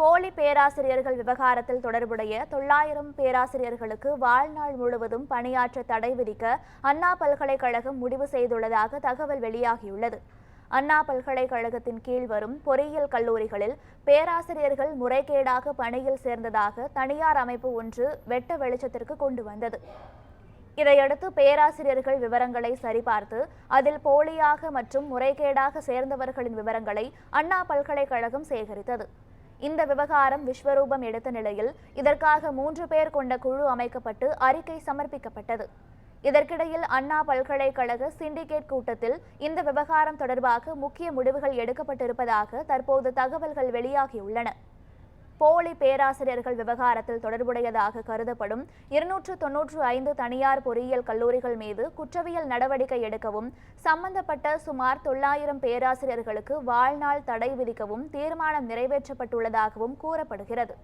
போலி பேராசிரியர்கள் விவகாரத்தில் தொடர்புடைய தொள்ளாயிரம் பேராசிரியர்களுக்கு வாழ்நாள் முழுவதும் பணியாற்ற தடை விதிக்க அண்ணா பல்கலைக்கழகம் முடிவு செய்துள்ளதாக தகவல் வெளியாகியுள்ளது. அண்ணா பல்கலைக்கழகத்தின் கீழ் வரும் பொறியியல் கல்லூரிகளில் பேராசிரியர்கள் முறைகேடாக பணியில் சேர்ந்ததாக தனியார் அமைப்பு ஒன்று வெட்ட வெளிச்சத்திற்கு கொண்டு வந்தது. இதையடுத்து பேராசிரியர்கள் விவரங்களை சரிபார்த்து அதில் போலியாக மற்றும் முறைகேடாக சேர்ந்தவர்களின் விவரங்களை அண்ணா பல்கலைக்கழகம் சேகரித்தது. இந்த விவகாரம் விஸ்வரூபம் எடுத்த நிலையில் இதற்காக மூன்று பேர் கொண்ட குழு அமைக்கப்பட்டு அறிக்கை சமர்ப்பிக்கப்பட்டது. இதற்கிடையில் அண்ணா பல்கலைக்கழக சிண்டிகேட் கூட்டத்தில் இந்த விவகாரம் தொடர்பாக முக்கிய முடிவுகள் எடுக்கப்பட்டிருப்பதாக தற்போது தகவல்கள் வெளியாகியுள்ளன. போலி பேராசிரியர்கள் விவகாரத்தில் தொடர்புடையதாக கருதப்படும் இருநூற்று தொன்னூற்று ஐந்து தனியார் பொறியியல் கல்லூரிகள் மீது குற்றவியல் நடவடிக்கை எடுக்கவும் சம்பந்தப்பட்ட சுமார் தொள்ளாயிரம் பேராசிரியர்களுக்கு வாழ்நாள் தடை விதிக்கவும் தீர்மானம் நிறைவேற்றப்பட்டுள்ளதாகவும் கூறப்படுகிறது.